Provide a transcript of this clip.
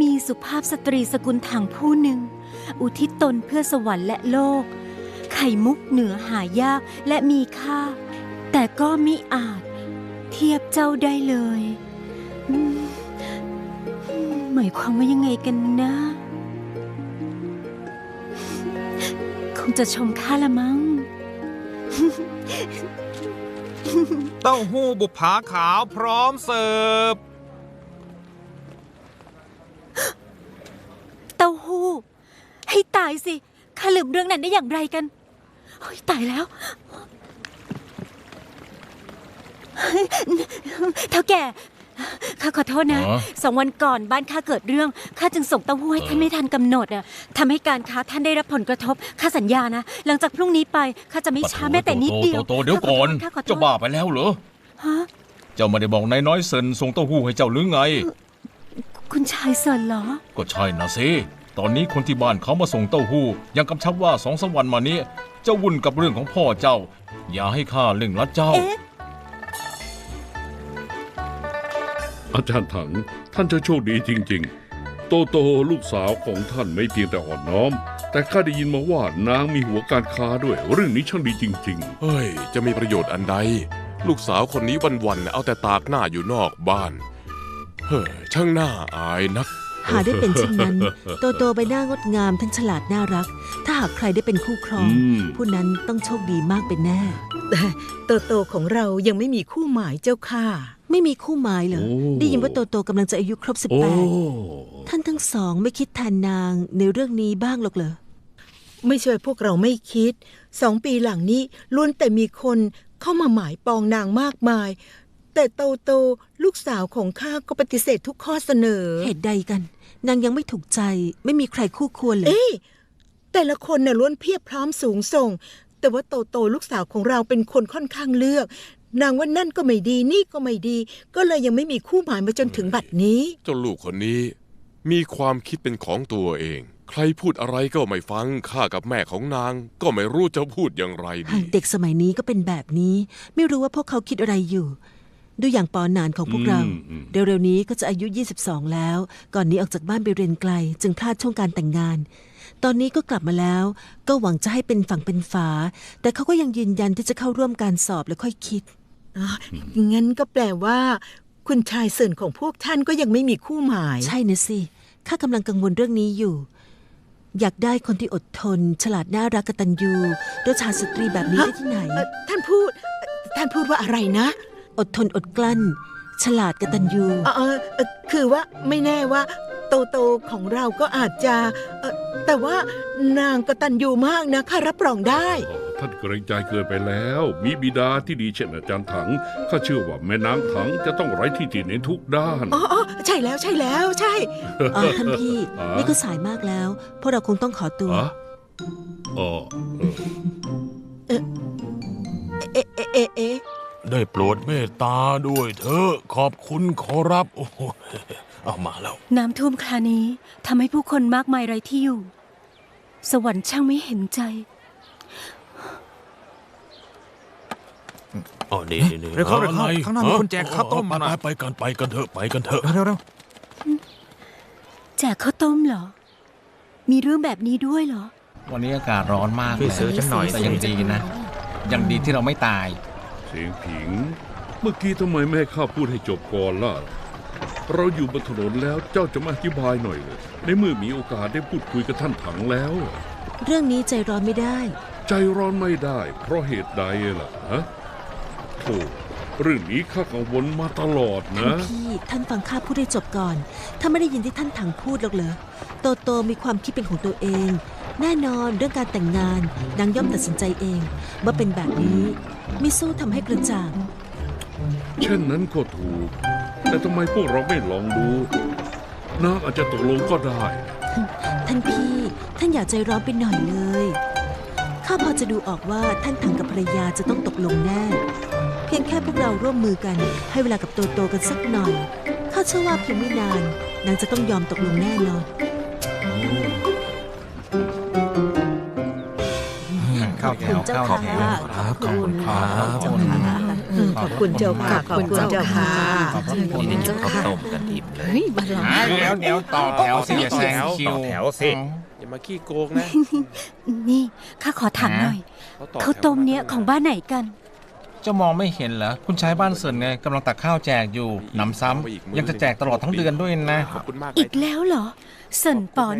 มีสุภาพสตรีสกุลถังผู้หนึ่ง อุทิศตนเพื่อสวรรค์และโลก ไข่มุกเหนือหายากและมีค่า แต่ก็มิอาจเทียบเจ้าได้เลยหมายความว่ายังไงกันนะ คงจะชมข้าละมั้งเต้าหู้บุปผาขาวพร้อมเสิร์ฟายสิ ข้าลืมเรื่องนั้นได้อย่างไรกันเฮ้ยตายแล้วเท่าแก่ ข้าขอโทษนะอ๋อสองวันก่อนบ้านข้าเกิดเรื่อง ข้าจึงส่งเต้าหู้ให้ท่านไม่ทันกำหนดอะทำให้การค้าท่านได้รับผลกระทบ ข้าสัญญานะ หลังจากพรุ่งนี้ไป ข้าจะไม่ช้าแม้แต่นิดเดียวโตโตโตเดี๋ยวก่อนข้าขอโทษเจ้าบ้าไปแล้วเหรอฮะเจ้าไม่ได้บอกนายน้อยเซินส่งเต้าหู้ให้เจ้าหรือไง คุณชายเซินเหรอ ก็ใช่นะสิ ตอนนี้คนที่บ้านเขามาส่งเต้าหู้ ยังกำชับว่าสองสามวันมานี้เจ้าวุ่นกับเรื่องของพ่อเจ้า อย่าให้ข้าเล่งรัดเจ้าเอ๊ะอาจารย์ถังท่านจะโชคดีจริง ๆ โตโตลูกสาวของท่านไม่เพียงแต่อ่อนน้อม แต่ข้าได้ยินมาว่านางมีหัวการค้าด้วย เรื่องนี้ช่างดีจริง เฮ้ย จะมีประโยชน์อันใด ลูกสาวคนนี้วันๆเอาแต่ตากหน้าอยู่นอกบ้าน เฮ้ยช่างน่าอายนัก หาได้เป็นเช่นนั้น โตโตใบหน้างดงามทั้งฉลาดน่ารัก ถ้าหากใครได้เป็นคู่ครองอืมผู้นั้นต้องโชคดีมากเป็นแน่แต่โตโตของเรายังไม่มีคู่หมายเจ้าค่ะ ไม่มีคู่หมายเหรอโอ้ได้ยินว่าโตโตกำลังจะอายุครบๆโอ้18 ท่านทั้งสองไม่คิดแทนนางในเรื่องนี้บ้างหรอกเหรอไม่ใช่พวกเราไม่คิด สองปีหลังนี้ล้วนแต่มีคนเข้ามาหมายปองนางมากมาย แต่โตโตลูกสาวของข้าก็ปฏิเสธทุกข้อเสนอ เหตุใดกัน นางยังไม่ถูกใจไม่มีใครคู่ควรเลย เอ๊ะแต่ละคนน่ะล้วนเพียบพร้อมสูงส่ง แต่ว่าโตโตลูกสาวของเราเป็นคนค่อนข้างเลือก นางว่านั่นก็ไม่ดีนี่ก็ไม่ดี ก็เลยยังไม่มีคู่หมายมาจนถึงบัดนี้ เจ้าลูกคนนี้มีความคิดเป็นของตัวเอง ใครพูดอะไรก็ไม่ฟังข้ากับแม่ของนาง ก็ไม่รู้จะพูดอย่างไรดี เด็กสมัยนี้ก็เป็นแบบนี้ ไม่รู้ว่าพวกเขาคิดอะไรอยู่ ดูอย่างปอนานของพวกเราอืมอืมเร็วๆนี้ก็จะอายุ 22 แล้ว ก่อนนี้ออกจากบ้านไปเรียนไกล จึงพลาดช่วงการแต่งงาน ตอนนี้ก็กลับมาแล้ว ก็หวังจะให้เป็นฝั่งเป็นฝา แต่เขาก็ยังยืนยันที่จะเข้าร่วมการสอบแล้วค่อยคิดอ๋องั้นก็แปลว่า คุณชายเสินของพวกท่านก็ยังไม่มีคู่หมาย ใช่นะสิข้ากำลังกังวลเรื่องนี้อยู่ อยากได้คนที่อดทน ฉลาดน่ารักกตัญญูรสชาติสตรีแบบนี้ได้ที่ไหนเอ่อท่านพูดเอ่อท่านพูดว่าอะไรนะ อดทนอดกลั้น ฉลาดกตัญญูเอ่อเอ่อเอ่อคือว่าไม่แน่ว่า โตโตของเราก็อาจจะเอ่อแต่ว่านางกตัญญูมากนะข้ารับรองได้ท่านเกรงใจเกินไปแล้ว มีบิดาที่ดีเช่นอาจารย์ถัง ข้าเชื่อว่าแม่นางถังจะต้องไร้ที่ติในทุกด้าน อ๋ออ๋อใช่แล้วใช่แล้วใช่อ๋อท่านพี่อ่านี่ นี่ก็สายมากแล้ว พวกเราคงต้องขอตัวอะอ๋อเอ๊ะเอ๊ะเอ๊ะเอ๊ะ ได้โปรดเมตตาด้วยเถอะขอบคุณขอรับ โอ้โหเอามาแล้ว น้ำท่วมคราวนี้ทำให้ผู้คนมากมายไร้ที่อยู่ สวรรค์ช่างไม่เห็นใจอ๋อนี่นี่เร็วเข้าเร็วเข้าอะไรข้างหน้ามีคนแจกข้าวต้มไปมาไปนะไปกันไปกันเถอะไปกันเถอะเร็วเร็วแจกข้าวต้มเหรอ มีเรื่องแบบนี้ด้วยเหรอ วันนี้อากาศร้อนมากช่วยซื้อฉันหน่อยแต่ยังดีนะ ยังดีที่เราไม่ตาย เสียงผิง เมื่อกี้ทำไมไม่ให้ข้าพูดให้จบก่อนล่ะ เราอยู่บนถนนแล้วเจ้าจะมาอธิบายหน่อยเลย ในเมื่อมีโอกาสได้พูดคุยกับท่านถังแล้ว เรื่องนี้ใจร้อนไม่ได้ ใจร้อนไม่ได้ เพราะเหตุใดล่ะฮะโธ่เรื่องนี้ข้ากังวลมาตลอดท่านนะพี่ท่านฟังข้าพูดให้จบก่อน ถ้าไม่ได้ยินที่ท่านถังพูดหรอกเหรอโตโตมีความคิดเป็นของตัวเอง แน่นอนเรื่องการแต่งงานนางย่อมตัดสินใจเองเมื่อเป็นแบบนี้มิสู้ทำให้กระจ่าง เช่นนั้นก็ถูก แต่ทำไมพวกเราไม่ลองดูนางอาจจะตกลงก็ได้ ท่านพี่ท่านอย่าใจร้อนไปหน่อยเลย ข้าพอจะดูออกว่าท่านถังกับภรรยาจะต้องตกลงแน่ เพียงแค่พวกเราร่วมมือกันให้เวลากับโตโตกันสักหน่อย ข้าเชื่อว่าเพียงไม่นานนางจะต้องยอมตกลงแน่นอน คุณเจ้าข้าวแถวค่ะครับขอบคุณครับเจ้าค่ะอืมขอบคุณเจ้าค่ะขอบคุณเจ้าค่ะขอบพระคุณที่หยิบข้าวต้มกันอิ่มเลยเฮ้ยวันหลังเดี๋ยวเดี๋ยวต่อแถวสิอย่าแซงคิวต่อแถวสิอย่ามาขี้โกงนะ นี่ข้าขอถามหน่อยต่อแถข้าวต้มเนี้ยของบ้านไหนกันเจ้ามองไม่เห็นเหรอ คุณชายบ้านเสินไงกำลังตักข้าวแจกอยู่หนำซ้ำยังจะแจกตลอดทั้งเดือนด้วยนะขอบคุณมากอีกแล้วเหรอเสินปอน